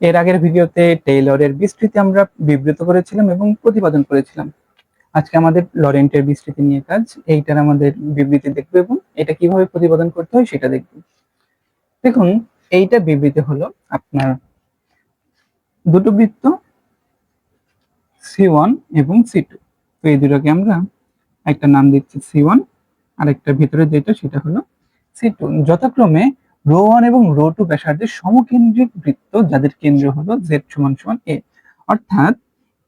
এর আগের ভিডিওতে টেইলরের বিস্তৃতি আমরা বিবৃত করেছিলাম এবং প্রতিপাদন করেছিলাম। আজকে আমাদের লরেন্টের বিস্তৃতি নিয়ে কাজ, এইটার আমাদের বিবৃতি দেখব এবং এটা কীভাবে প্রতিপাদন করতে হয় সেটা দেখব। দেখুন, এইটা বিবৃতি হলো আপনার দুটো বৃত্ত, সি ওয়ান এবং সি টু। তো এই দুটোকে আমরা একটা নাম দিচ্ছি সি ওয়ান আর একটা ভিতরে যেটা, সেটা হলো সি টু। যথাক্রমে রো ওয়ান এবং রো টু ব্যাসার্ধের সমকেন্দ্রিক বৃত্ত যাদের কেন্দ্র হলো জেড সমান সমান এ অর্থাৎ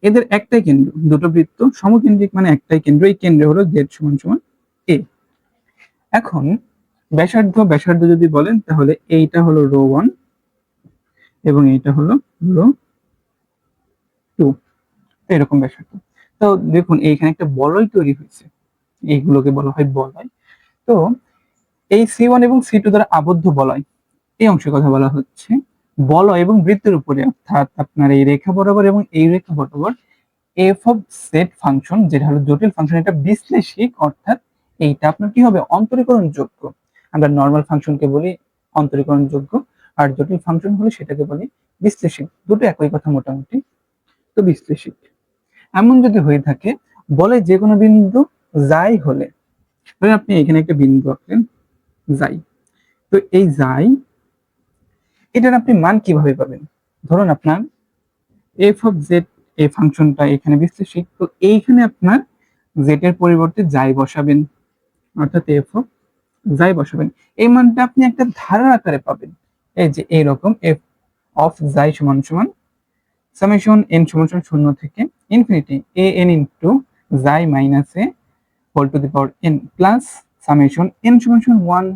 এদের একটাই কেন্দ্র, দুটো বৃত্ত, সমকেন্দ্রিক মানে একটাই কেন্দ্র, এই কেন্দ্র হলো জেড সমান সমান এ এখন ব্যাসার্ধ ব্যাসার্ধ যদি বলেন, তাহলে এইটা হলো রো ওয়ান এবং এইটা হলো রো টু এরকম ব্যাসার্ধ। তো দেখুন, এইখানে একটা বলয় তৈরি হয়েছে। এইগুলোকে বলা হয় বলয়। তো এই সি ওয়ান এবং সি টু দ্বারা আবদ্ধ বলয়। এই অংশের কথা বলা হচ্ছে। বলয় এবং বৃত্তের উপরে, অর্থাৎ আপনার এই রেখা বরাবর এবং এই রেখা বরাবর এফ অফ সেট ফাংশন যেটা হলো জটিল ফাংশন এটা বিশ্লেষিক, অর্থাৎ এইটা আপনার কি হবে? অন্তরীকরণ যোগ্য আমরা নর্মাল ফাংশনকে বলি অন্তরীকরণ যোগ্য আর জটিল ফাংশন হলে সেটাকে বলি বিশ্লেষিক। দুটো একই কথা মোটামুটি, তো বিশ্লেষিক। এমন যদি হয়ে থাকে, বলে যে কোনো বিন্দু যাই হলে আপনি এখানে একটা বিন্দু আঁকলেন। যাই। তো এই যাই, এটার আপনি মান কীভাবে পাবেন? ধরুন আপনার এফ অফ জেড এই ফাংশনটা এখানে বিশ্লেষিক তো এইখানে আপনার জেড এর পরিবর্তে যাই বসাবেন, অর্থাৎ এফ অফ যাই বসাবেন। এই মানটা আপনি একটা ধারার আকারে পাবেন। এই যে এইরকম এফ অফ যাই সমান সমান সামেশন এন সমান সমান শূন্য থেকে ইনফিনিটি এ এন ইন্টু যাই minus A whole to the power N plus summation N সমান ওয়ান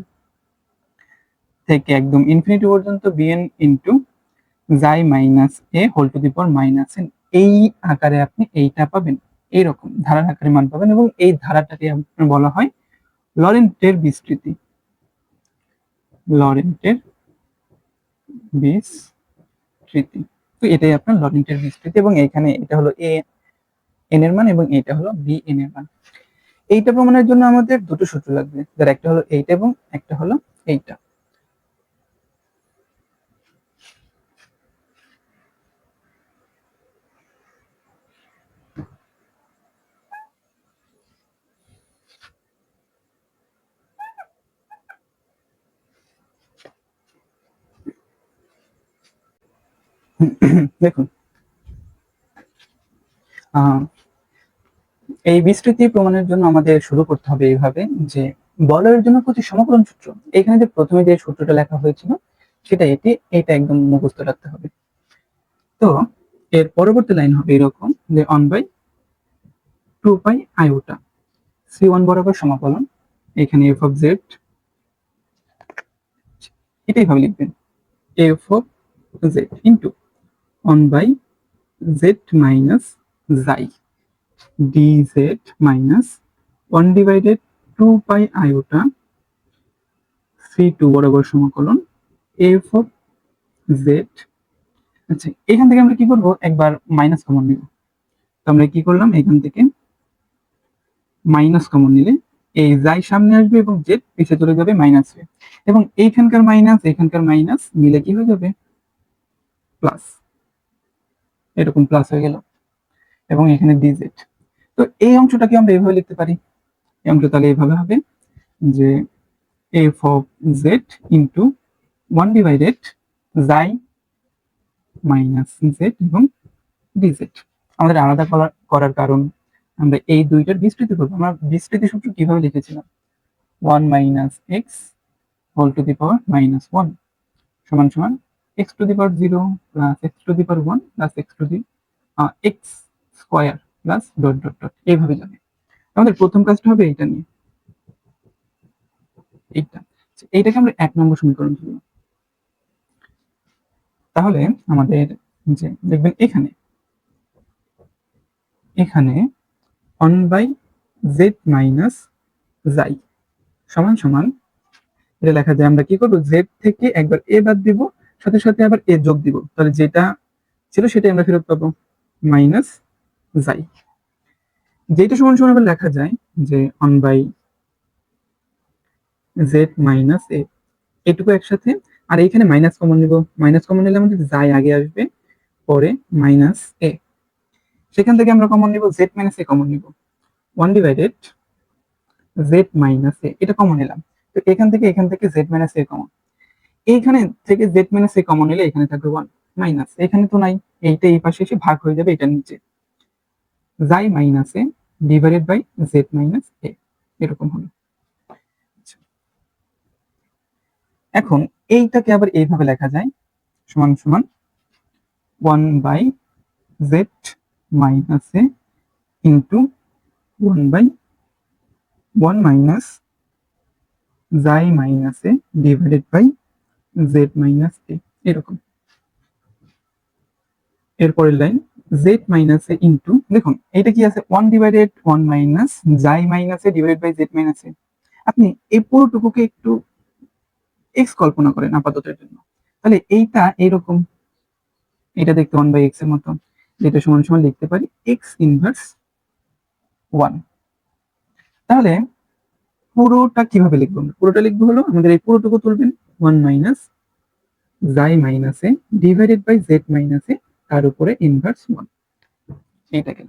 থেকে একদম ইনফিনিটি পর্যন্ত B N into xi minus A whole to the power minus N এই আকারে আপনি এইটা পাবেন, এইরকম ধারার আকারে মান পাবেন এবং এই ধারাটাকে বলা হয় লরেন্টের বিস্তৃতি। লরেন্টের বিস্তৃতি। তো এটাই আপনার লরেন্টের বিস্তৃতি এবং এখানে এটা হলো এ এন এর মান এবং এটা হলো বি এন এর মান। এইটা প্রমাণের জন্য আমাদের দুটো সূত্র লাগবে। যার একটা হলো এইটা এবং একটা হলো এইটা দেখুন। এই বিস্তৃতি প্রমাণের জন্য আমাদের শুরু করতে হবে এইভাবে যে বলয়ের জন্য প্রতি সমাকলন সূত্র। এখানে যে প্রথমে যে সূত্রটা লেখা হয়েছিল, সেটা এটি, এটা একদম মুখস্থ রাখতে হবে। তো, এর পরবর্তী লাইন হবে এরকম যে one by two pi iota C one বরাবর সমাকলন, এখানে এফ অফ জেড এটাই ভাবে লিখবেন F of Z into one by Z minus xi dz one divided two pi iota C two বরাবর সমাকলন এফ অফ জেড আচ্ছা এখান থেকে আমরা কি করব? একবার মাইনাস কমন নিব। তো আমরা কি করলাম? এখান থেকে মাইনাস কমন নিলে এই যাই সামনে আসবে এবং জেড পিছে চলে যাবে মাইনাস হয়ে। এবং এইখানকার মাইনাস এখানকার মাইনাস মিলে কি হয়ে যাবে? প্লাস এরকম প্লাস হয়ে গেল। এবং এখানে ডিজেড তো এই অংশটাকে আমরা এইভাবে লিখতে পারি। এই অংশ তাহলে এইভাবে হবে যে F of Z into one divided xi minus Z এবং ডিজেড আমাদের আলাদা করার করার কারণ আমরা এই দুইটার বিস্তৃতি করব। আমরা বিস্তৃতি সূত্র কীভাবে লিখেছিলাম? One minus X whole to the power minus one সমান সমান X to the power zero plus X to the power one plus X to the X square plus dot dot dot এইভাবে যাবে। আমাদের প্রথম কাজটা হবে এইটা নিয়ে। এইটা। এইটাকে আমরা এক নম্বর সমীকরণ ধরব। তাহলে আমাদের যে, দেখবেন এখানে এখানে ওয়ান বাই জেড মাইনাস জাই সমান সমান, এটা লেখা যায় আমরা কি করব? জেড থেকে একবার এ বাদ দিব, সাথে সাথে আবার এ যোগ দিব। তাহলে যেটা ছিল সেটাই আমরা ফেরত পাবো। মাইনাস যাই। যেটা সমান সমান আবার লেখা যায় যে one by Z minus A এটুকু একসাথে। আর এইখানে মাইনাস কমন নিব। মাইনাস কমন নিলে আমাদের যাই আগে আসবে, পরে মাইনাস এ সেখান থেকে আমরা কমন নিব জেড মাইনাস এ কমন নিব। One divided Z minus A এটা কমন নিলাম। তো এখান থেকে এখান থেকে জেড মাইনাস এ কমন এইখানে থেকে জেড মাইনাস এ কমন নিলে এখানে থাকবে ওয়ান মাইনাস এখানে তো নাই, এইটা এই পাশে এসে ভাগ হয়ে যাবে এটার নিচে। Xi minus A divided by Z minus A এরকম হলো আচ্ছা। এখন এইটাকে আবার এইভাবে লেখা যায়, সমান সমান one by Z minus A into one by one minus xi minus A divided by Z minus A এরকম এরপরের line Z minus A into দেখুন এটা কি আছে? One divided one minus xi minus A divide by Z minus A আপনি এই পুরোটুকুকে একটু x কল্পনা করেন আপাততের জন্য। তাহলে এইটা এইরকম। এটা দেখতে ওয়ান বাই এক্সের মতো। যেটা সমান সমান লিখতে পারি এক্স ইনভার্স ওয়ান তাহলে পুরোটা কীভাবে লিখব আমরা? পুরোটা লিখব হলো আমাদের এই পুরোটুকু তুলবেন। One minus xi minus A divided by Z minus A তার উপরে ইনভার্স ওয়ান এইটা গেল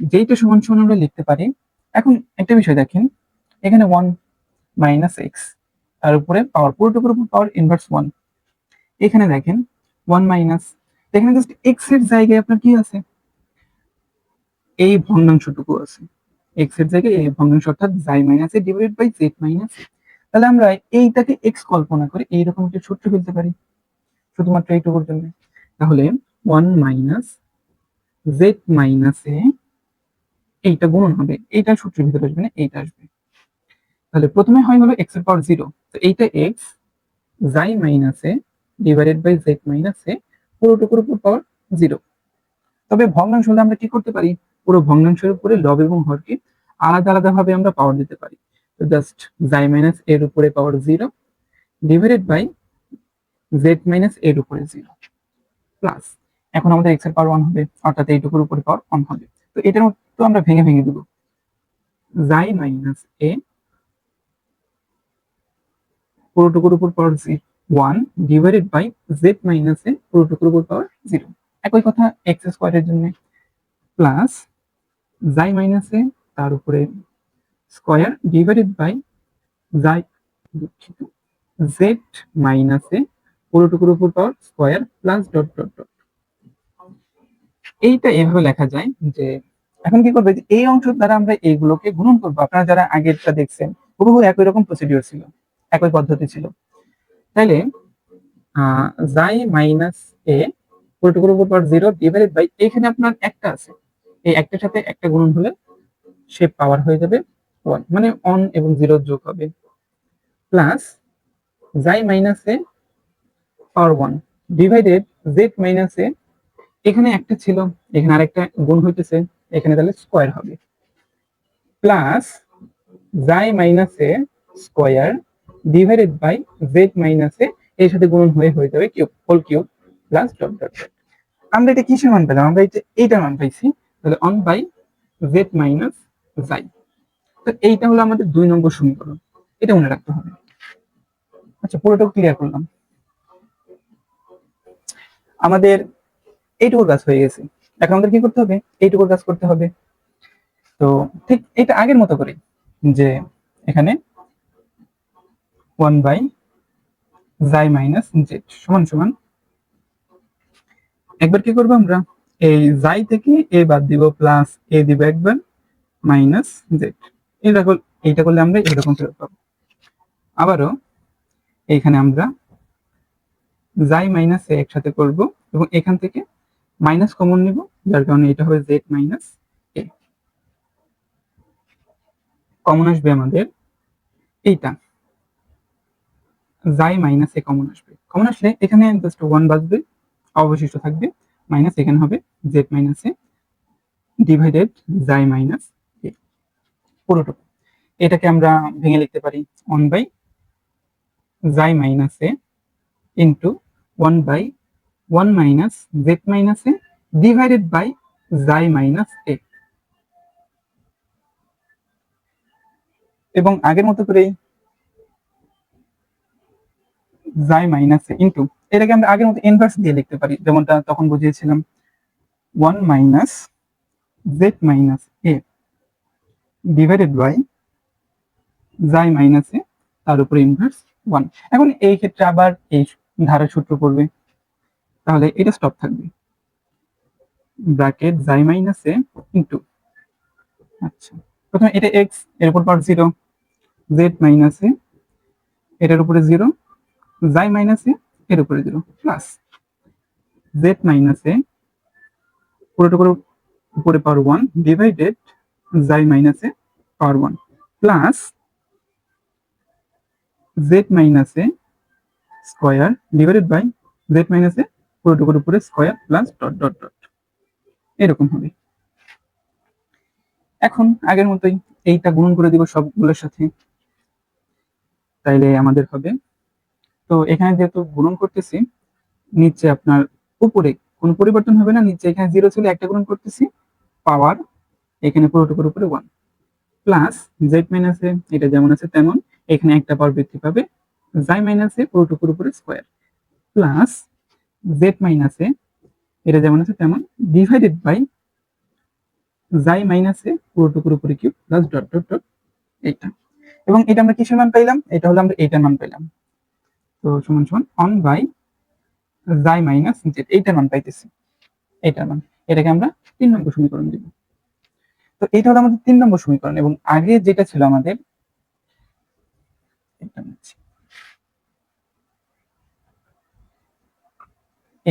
যেইটা সমান সমান আমরা লিখতে পারি এখন একটা বিষয় দেখেন এখানে ওয়ান মাইনাস এক্স তার উপরে পাওয়ার পুরোটুকুর উপর পাওয়ার ইনভার্স ওয়ান এখানে দেখেন ওয়ান মাইনাস এখানে জাস্ট এক্সের জায়গায় আপনার কি আছে? এই ভগ্নাংশটুকু আছে। এক্সের জায়গায় এই ভগ্নাংশ অর্থাৎ xi minus A divided by Z minus তাহলে আমরা এইটাকে এক্স কল্পনা করে এইরকম একটা সূত্র ফেলতে পারি শুধুমাত্র এইটুকুর জন্য। তাহলে one minus Z minus A এইটা গুণন হবে এইটা সূত্রের ভিতরে আসবে না, এইটা আসবে। তাহলে প্রথমে হয় হলো এক্সের পাওয়ার জিরো তো এইটা X xi minus A divided by Z minus A পুরোটুকুর উপর পাওয়ার জিরো তবে ভগ্নাংশ হলে আমরা কি করতে পারি? পুরো ভগ্নাংশের উপরে লব এবং হরকে আলাদা আলাদা ভাবে আমরা পাওয়ার দিতে পারি। তো জাস্ট জাই মাইনাস এর উপরে power zero divided by Z minus এর উপরে জিরো প্লাস এখন আমাদের এক্সের পাওয়ার ওয়ান হবে, অর্থাৎ এইটুকুর উপরে পাওয়ার ওয়ান হবে। তো এটার মতো আমরা ভেঙে ভেঙে দেবো। জাই মাইনাস এ পুরোটুকুর উপর power one divided by Z minus A পুরোটুকুর উপর পাওয়ার জিরো একই কথা এক্স স্কোয়ারের জন্য প্লাস জাই মাইনাস এ তার উপরে স্কোয়ার ডিভাইডেড বাই জাই দুঃখিত জেড মাইনাস এ পুরোটুকুর উপর power square plus dot dot dot. এইটা এভাবে লেখা যায় যে এখন কি করবে এই অংশ দ্বারা আমরা এইগুলোকে গুণন করব। আপনারা যারা আগেরটা দেখছেন, হুবহু একই রকম প্রসিডিওর ছিল, একই পদ্ধতি ছিল। তাইলে জাই মাইনাস এ পুরোটুকুর উপর পাওয়ার জিরো ডিভাইডেড বাই এখানে আপনার একটা আছে। এই একটার সাথে একটা গুণন হলে সে পাওয়ার হয়ে যাবে ওয়ান মানে অন এবং জিরো যোগ হবে। Plus xi minus A power one divided Z minus A এখানে একটা ছিল, এখানে আরেকটা গুণ হইতেছে, এখানে তাহলে স্কোয়ার হবে। Plus xi minus A square divided by Z minus A এর সাথে গুণন হয়ে হয়ে যাবে cube whole cube plus dot dot আমরা এটা কিসের মান পেলাম? আমরা এটা, এইটার মান পাইছি। তাহলে অন বাই জেড মাইনাস জাই তো এইটা হলো আমাদের দুই নম্বর সমীকরণ। এটা মনে রাখতে হবে। আচ্ছা পুরোটা ক্লিয়ার করলাম। আমাদের এইটুকুর কাজ হয়ে গেছে। এখন আমাদের কি করতে হবে? এইটুকুর কাজ করতে হবে। তো ঠিক এটা আগের মতো করে যে এখানে one by xi minus Z সমান সমান। একবার কি করব আমরা? এই জাই থেকে এ বাদ দিব প্লাস এ দিব একবার মাইনাস জেড। এইটা এইটা করলে আমরা এরকম ফেরত পাবো। আবারও এইখানে আমরা জাই মাইনাস এ একসাথে করব এবং এখান থেকে মাইনাস কমন নিব, যার কারণে এটা হবে জেড মাইনাস এ কমন আসবে আমাদের এইটা। জাই মাইনাস এ কমন আসবে। কমন আসলে এখানে জাস্ট ওয়ান বাজবে, অবশিষ্ট থাকবে। মাইনাস এখানে হবে Z minus A divided xi minus A পুরোটুকু। এটাকে আমরা ভেঙে লিখতে পারি one by xi minus A into one by one minus Z minus A divided by xi minus A এবং আগের মতো করেই জাই মাইনাস এ ইন্টু এটাকে আমরা আগের মতো ইনভার্স দিয়ে লিখতে পারি। যেমনটা তখন বুঝিয়েছিলাম। One minus Z minus A divided by xi minus A তার উপরে ইনভার্স ওয়ান এখন এই ক্ষেত্রে আবার এই ধারা সূত্র পড়বে। তাহলে এটা স্টপ থাকবে। ব্র্যাকেট জাই মাইনাস এ ইন্টু আচ্ছা প্রথমে এটা এক্সের উপর power zero Z minus A, এটার উপরে জিরো জাই মাইনাস এ, এর উপরে zero plus Z minus A পুরোটুকুর উপরে power one divided xi minus A power one plus Z minus A square divided by Z minus A পুরোটুকুর উপরে square plus dot dot dot এরকম হবে। এখন আগের মতোই এইটা গুণন করে দিব সবগুলোর সাথে। তাইলে আমাদের হবে। তো এখানে যেহেতু গুণন করতেছি, নিচে আপনার উপরে কোনো পরিবর্তন হবে না, নিচে এখানে জিরো ছিল, একটা গুণন করতেছি পাওয়ার এখানে পুরোটুকুর উপরে ওয়ান প্লাস জেড মাইনাসে এটা যেমন আছে তেমন, এখানে একটা পাওয়ার বৃদ্ধি পাবে জাই মাইনাসে পুরোটুকুর উপরে স্কোয়ার প্লাস জেড মাইনাসে এটা যেমন আছে তেমন ডিভাইডেড বাই জাই মাইনাসে পুরোটুকুর উপরে cube plus dot dot dot এইটা। এবং এটা আমরা কিসের মান পাইলাম? এটা হলো আমরা এইটার মান পাইলাম। তো সমান সমান one by xi minus Z এইটার মান পাইতেছি। এইটার মান। এটাকে আমরা তিন নম্বর সমীকরণ দিব। তো এটা হলো আমাদের তিন নম্বর সমীকরণ এবং আগে যেটা ছিল আমাদের এটা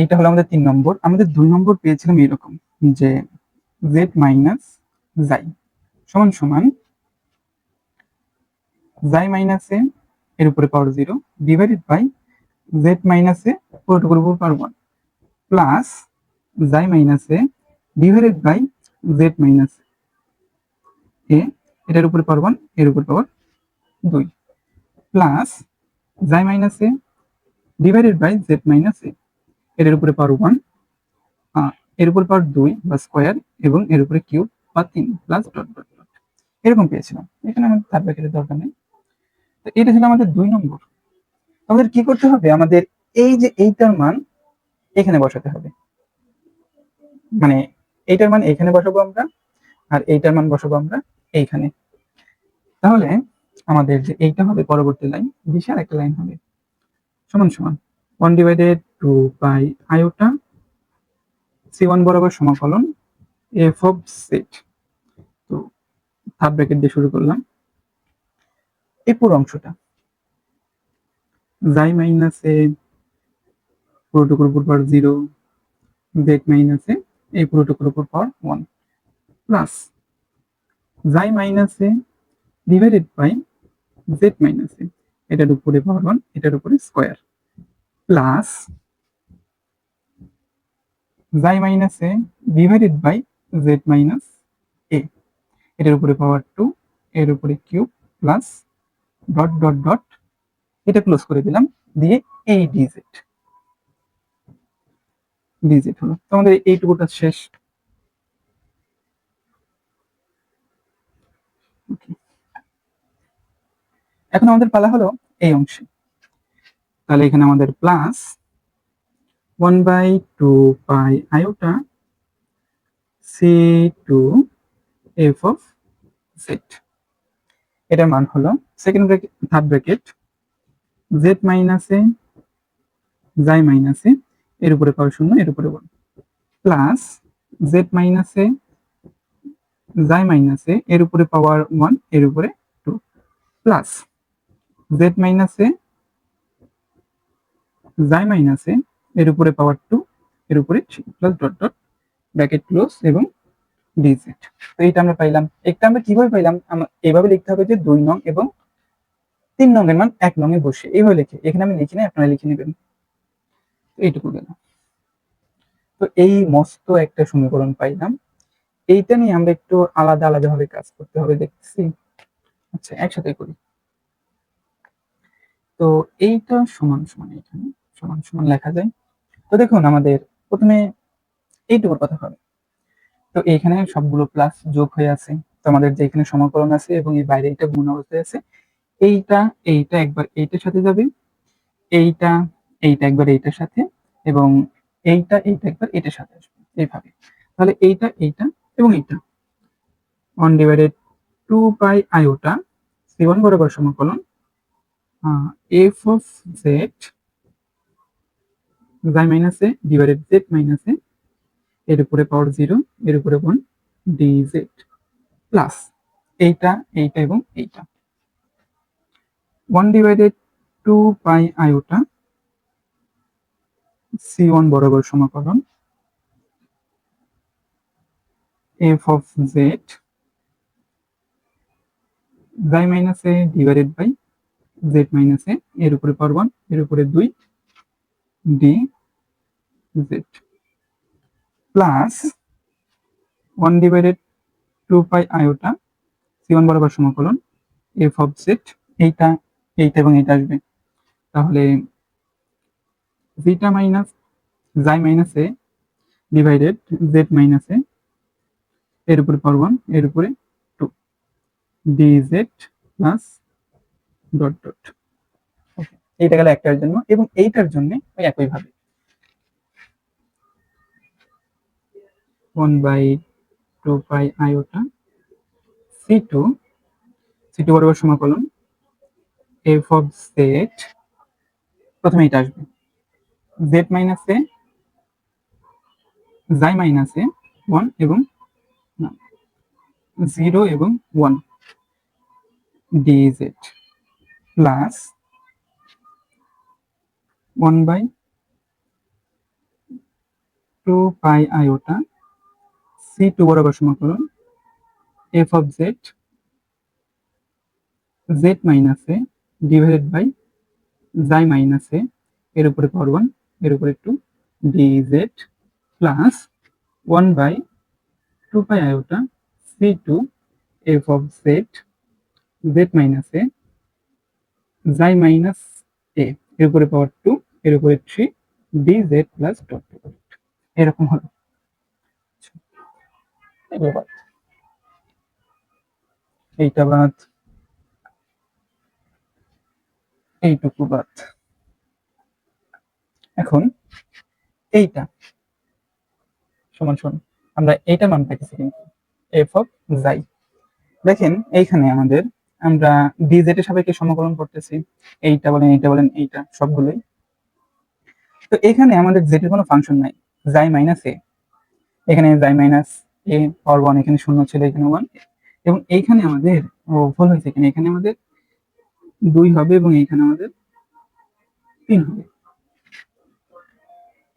এইটা হলো আমাদের তিন নম্বর। আমাদের দুই নম্বর পেয়েছিলাম এরকম, যে জেড মাইনাস জাই সমান সমান জাই মাইনাস এ এর উপরে power zero divided by Z minus A পুরোটুকুর উপর power one plus xi minus A divided by Z minus A এটার উপরে পাওয়ার ওয়ানের উপর পাওয়ার দুই plus xi minus A divided by Z minus A এটার উপরে পাওয়ার ওয়ানের উপরে পাওয়ার দুই বা স্কোয়ার এবং এর উপরে কিউব বা তিন প্লাস ডট ডট ডট এরকম পেয়েছিলাম। এখানে আমাদের থার্ড ব্র্যাকেটের দরকার নেই। তো এটা ছিল আমাদের দুই নম্বর। আমাদের কি করতে হবে? আমাদের এই যে এইটার মান এখানে বসাতে হবে। মানে এইটার মান এখানে বসাবো আমরা, আর এইটার মান বসাবো আমরা এইখানে। তাহলে আমাদের যে এইটা হবে পরবর্তী লাইন বিশাল একটা লাইন হবে। সমান সমান। One divided two pi iota C one বরাবর সমাকলন এফ অফ সেট তো থার্ড ব্র্যাকেট দিয়ে শুরু করলাম। এই পুরো অংশটা জাই মাইনাসে পুরোটুকুর উপর পাওয়ার জিরো জেড মাইনাসে এই পুরোটুকুর উপর পাওয়ার ওয়ান প্লাস জাই মাইনাসে ডিভাইডেড বাই জেড মাইনাসে এটার উপরে পাওয়ার ওয়ান এটার উপরে স্কোয়ার প্লাস জাই মাইনাসে divided by Z minus A এটার উপরে পাওয়ার টু এর উপরে cube plus dot dot dot এটা ক্লোজ করে দিলাম, দিয়ে এই ডিজিট ডিজিট হলো। তো আমাদের এইটুকুটা শেষ. এখন আমাদের পালা হলো এই অংশে। তাহলে এখানে আমাদের plus one by two pi iota C two F of Z এটার মান হলো second bracket third bracket Z মাইনাসে জাই মাইনাসে এর উপরে পাওয়ার শূন্য, এর উপরে ওয়ান প্লাস জেড মাইনাসে জাই মাইনাসে এর উপরে পাওয়ার ওয়ানের উপরে টু প্লাস জেড মাইনাসে জাই মাইনাসে এর উপরে পাওয়ার টু এর উপরে plus dot dot bracket close এবং ডিজিট তো এইটা আমরা পাইলাম। একটা আমরা কীভাবে পাইলাম? এইভাবে লিখতে হবে যে দুই নং এবং তিন নংয়ের মান এক নং এ বসে। এইভাবে লিখে। এখানে আমি লিখি না আপনারা লিখে নেবেন। এইটুকু গেল। তো এই মস্ত একটা সমীকরণ পাইলাম। এইটা নিয়ে আমরা একটু আলাদা আলাদা ভাবে কাজ করতে হবে দেখছি আচ্ছা একসাথে করি। তো এইটা সমান সমান এখানে। সমান সমান লেখা যায়। তো দেখুন, আমাদের প্রথমে এইটুকুর কথা হবে। তো এইখানে সবগুলো প্লাস যোগ হয়ে আছে। তো আমাদের যে এখানে সমাকলন আছে এবং এই বাইরে এটা গুণ অবস্থায় আছে। এইটা এইটা একবার এইটার সাথে যাবে। এইটা এইটা একবার এইটার সাথে এবং এইটা এইটা একবার এটার সাথে আসবে। এইভাবে। তাহলে এইটা এইটা এবং এইটা। One divided two pi iota C one বরাবর সমাকলন F of Z xi minus A divided Z minus A এর উপরে পাওয়ার জিরো এর উপরে ওয়ান ডি জেড প্লাস এইটা এইটা এবং এইটা। One divided two pi iota C one বরাবর সমাকলন F of Z xi minus A divided by Z minus A এর উপরে পাওয়ার ওয়ানের উপরে দুই D Z plus one divided two pi iota C বরাবর সমাকলন এফ অফ জেড এইটা এইটা এবং এইটা আসবে। তাহলে zeta minus xi minus a divided z minus a এর উপরে পাওয়ার ওয়ানের উপরে two d z plus dot dot এইটা গেল একটার জন্য এবং এইটার জন্য ওই একইভাবে one by two pi iota c two c two বরাবর সমাকলন এফ অফ জেড প্রথমে এটা আসবে। Z minus a xi minus a one এবং জিরো এবং one dz plus one by two pi iota c two বরাবর সমাকলন f of z z minus a divided by xi minus a এর উপরে power ওয়ানের উপরে two d z plus one by two pi iota c two f of z z minus a xi minus a এর উপরে power two এর উপরে three d z plus dot এরকম হলো। এগুলো বাদ। এইটা বাদ। এইটুকু বাদ। এখন এইটা সমান সমান, আমরা এইটা মান পাইতেছি কিন্তু এফ অফ জাই দেখেন এইখানে আমাদের আমরা ডিজেড এর সাপেক্ষে সমাকলন করতেছি। এইটা বলেন এইটা বলেন, এইটা সবগুলোই তো এখানে আমাদের জেড এর কোনো ফাংশন নাই। জাই মাইনাস এ এখানে জাই মাইনাস এ পাওয়ার ওয়ান এখানে শূন্য ছিল, এখানে ওয়ান এবং এইখানে আমাদের, ও, ভুল হয়েছে এখানে। এখানে আমাদের দুই হবে এবং এইখানে আমাদের তিন হবে।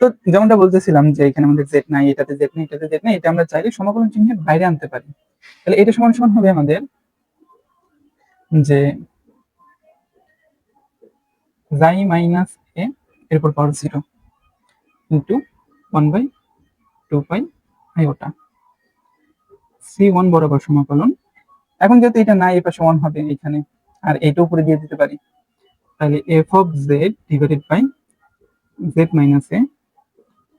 তো যেমনটা বলতেছিলাম যে এখানে আমাদের জেড নাই, এটাতে জেড নাই, এটাতে জেড নাই, এটা আমরা চাইলে সমাকলন চিহ্নের বাইরে আনতে পারি। তাহলে এটা সমান সমান হবে আমাদের যে জাই মাইনাস এরপর power zero into one by two pi iota c one বরাবর সমাকলন। এখন যেহেতু এটা না এটা সমান হবে এখানে, আর এটা উপরে দিয়ে দিতে পারি। তাহলে f of z divided by z minus a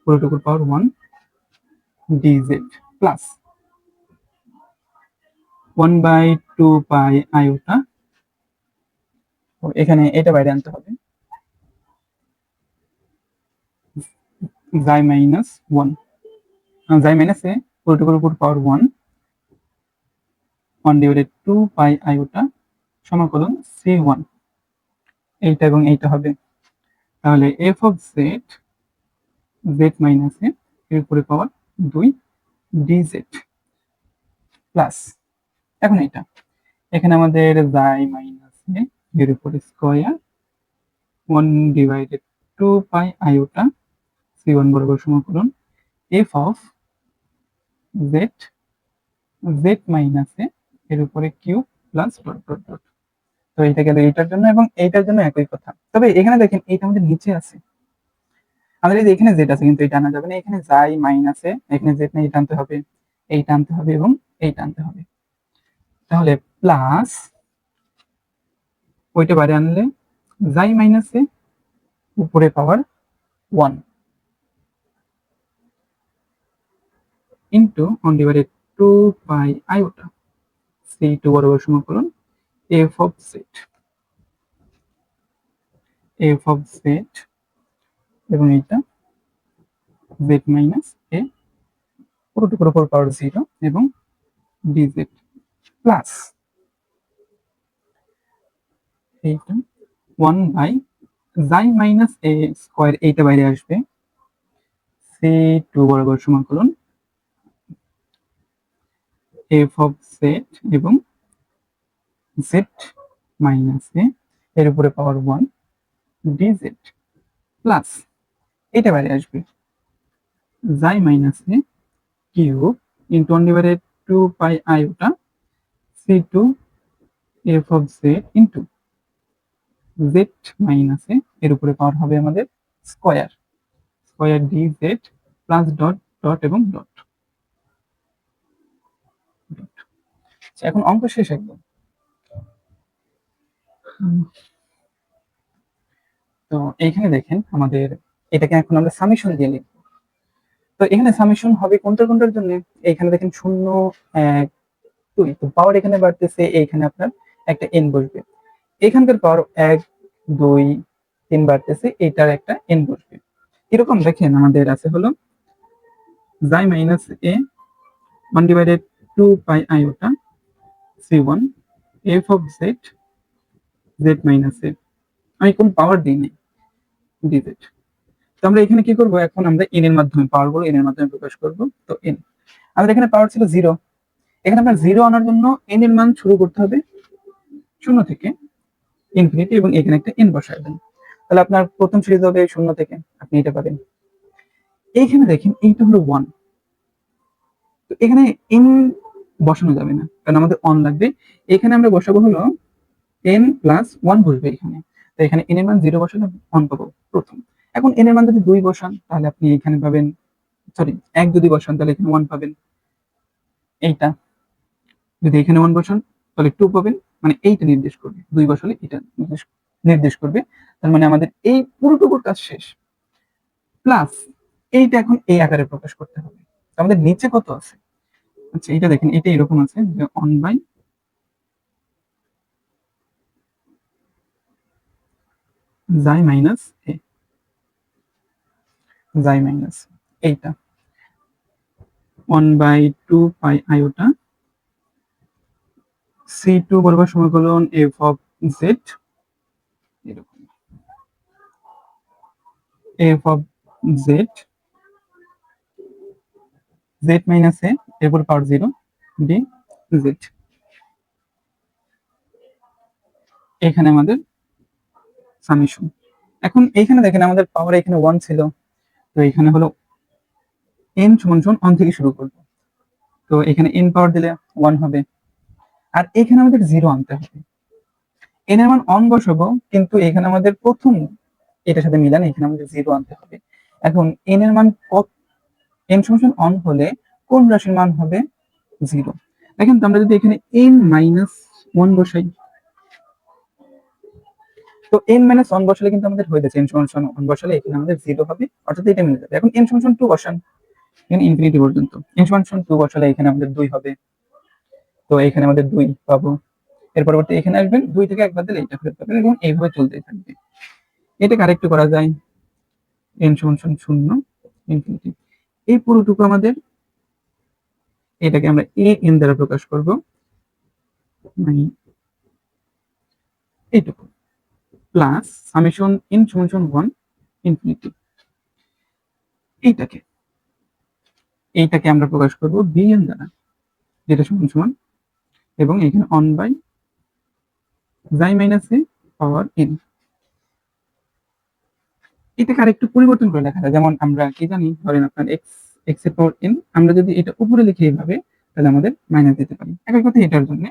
পুরোটুকুর power one d z plus one by two pi iota এখানে এটা বাইরে আনতে হবে। Xi minus one xi minus a পুরোটুকুর উপর power one one divided two pi iota সমাকলন C one এইটা এবং এইটা হবে। তাহলে f of z z minus a এর উপরে পাওয়ার দুই ডি জেড প্লাস এখন এটা এখানে আমাদের জাই মাইনাস এ এর উপরে square one divided two pi iota c one বরাবর সমাকলন f of z z minus a এর উপরে q plus dot dot dot তো এটা গেল এইটার জন্য এবং এইটার জন্য একই কথা। তবে এখানে দেখেন, এইটা আমাদের নিচে আছে। আমাদের এই এখানে জেড আছে, কিন্তু এটা আনা যাবে না। এখানে জাই মাইনাসে এখানে জেড নেই, এটা আনতে হবে। এইটা আনতে হবে এবং এইটা আনতে হবে। তাহলে প্লাস ওইটা বাইরে আনলে জাই মাইনাসে উপরে power one into on divided by two pi iota C বরাবর সমাকলন F of Z F of Z এবং এইটা জেড মাইনাস এ পুরোটুকুর উপর পাওয়ার জিরো এবং ডিজেড প্লাস এইটা one by xi minus a square এইটা বাইরে আসবে। সি টু বরাবর সমাকলন এফ অফ জেড এবং জেড মাইনাস এ এর উপরে পাওয়ার ওয়ান ডিজেড প্লাস এটা বাইরে আসবে। Xi minus a cube into one divided two pi iota c two f of z into z minus a এর উপরে পাওয়ার হবে আমাদের square square d z plus dot dot এবং dot এখন অঙ্ক শেষ একদম। তো এইখানে দেখেন আমাদের এটাকে এখন আমরা সামেশন দিয়ে লিখব। তো এখানে সামেশন হবে কোনটার কোনটার জন্য? এইখানে দেখেন শূন্য এক দুই তো পাওয়ার এখানে বাড়তেছে এইখানে আপনার একটা এন বসবে। এখানকার পাওয়ার এক দুই তিন বাড়তেছে এটার একটা এন বসবে। এরকম দেখেন আমাদের আছে হলো xi minus a one divided two pi iota. C one f of z z minus আমি কোন পাওয়ার দিই নাই ডিজেড তো আমরা এখানে কি করব? এখন আমরা এন এর মাধ্যমে পাওয়ারগুলো এন এর মাধ্যমে প্রকাশ করব, তো এন আমাদের এখানে পাওয়ার ছিল জিরো এখানে আমরা জিরো আনার জন্য এন এর মান শুরু করতে হবে শূন্য থেকে ইনফিনিটি এবং এখানে একটা এন বসায় দেন। তাহলে আপনার প্রথম সিরিজ হবে শূন্য থেকে, আপনি এটা পাবেন। এইখানে দেখেন এইটা হলো ওয়ান তো এখানে এন বসানো যাবে না। কারণ আমাদের অন লাগবে। এখানে আমরা বসাবো হলো এন প্লাস ওয়ান বসবে এখানে। তো এখানে এন এর মান জিরো বসালে অন পাবো প্রথম। এখন এন এর মান যদি দুই বসান, তাহলে আপনি এখানে পাবেন সরি এক যদি বসান, তাহলে এখানে ওয়ান পাবেন। এইটা। যদি এখানে ওয়ান বসান, তাহলে টু পাবেন। মানে এইটা নির্দেশ করবে। দুই বসালে এটা নির্দেশ নির্দেশ করবে। তার মানে আমাদের এই পুরোটুকুর কাজ শেষ। প্লাস এইটা এখন এই আকারে প্রকাশ করতে হবে। আমাদের নিচে কত আছে? আচ্ছা এটা দেখেন, এটা এরকম আছে যে on by xi minus a xi minus এইটা one by two pi iota c two বরাবর সমাকলন এফ অফ জেড এরকম। F of z z minus a এরপর পাওয়ার জিরো ডি জেড এখানে আমাদের সামেশন এখন এইখানে দেখেন আমাদের পাওয়ার এখানে ছিল। তো এখানে হলো এন সমান অন থেকে শুরু করব। তো এখানে এন পাওয়ার দিলে ওয়ান হবে। আর এখানে আমাদের জিরো আনতে হবে। এন এর মান অন বসাবো, কিন্তু এখানে আমাদের প্রথম এটার সাথে মিলান এখানে আমাদের জিরো আনতে হবে। এখন এন এর মান কত এন সমান অন হলে কোন রাশির মান হবে? জিরো দেখেন তো আমরা যদি এখানে এন মাইনাস ওয়ান বসাই, তো এন মাইনাস ওয়ান বসালে কিন্তু আমাদের হয়ে যাচ্ছে। এন সমান সমান ওয়ান বসালে এখানে আমাদের জিরো হবে, অর্থাৎ এটা মিলে যাবে। এখন এন সমান টু বসান, এখানে ইনফিনিটি পর্যন্ত। এন সমান টু বসালে এখানে আমাদের দুই হবে। তো এখানে আমাদের দুই পাবো। এর পরবর্তী এখানে আসবেন, দুই থেকে একবার দিলে এইটা ফেরত পাবেন এবং এইভাবে চলতেই থাকবে। এটা কারেক্ট করা যায়। এন সমান সমান শূন্য ইনফিনিটি এই পুরোটুকু আমাদের এটাকে আমরা এ এন দ্বারা প্রকাশ করব। মানে এইটুকু। প্লাস সামেশন ইন সমান ওয়ান ইনফিনিটি এইটাকে। এইটাকে আমরা প্রকাশ করব বি এন দ্বারা। যেটা সমান সমান এবং এখানে on by xi minus a power n এটাকে আরেকটু পরিবর্তন করে লেখা যায়। যেমন আমরা কি জানি, ধরেন আপনার এক্স এক্সের পাওয়ার এন আমরা যদি এটা উপরে লিখে এইভাবে, তাহলে আমাদের মাইনাস দিতে পারি। একই কথা এটার জন্য,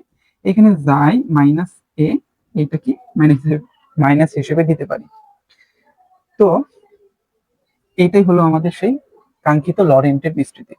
এখানে যাই মাইনাস এ এইটা কি মাইনাস মাইনাস হিসেবে দিতে পারি। তো এইটাই হলো আমাদের সেই কাঙ্ক্ষিত লরেন্টের বিস্তৃতি।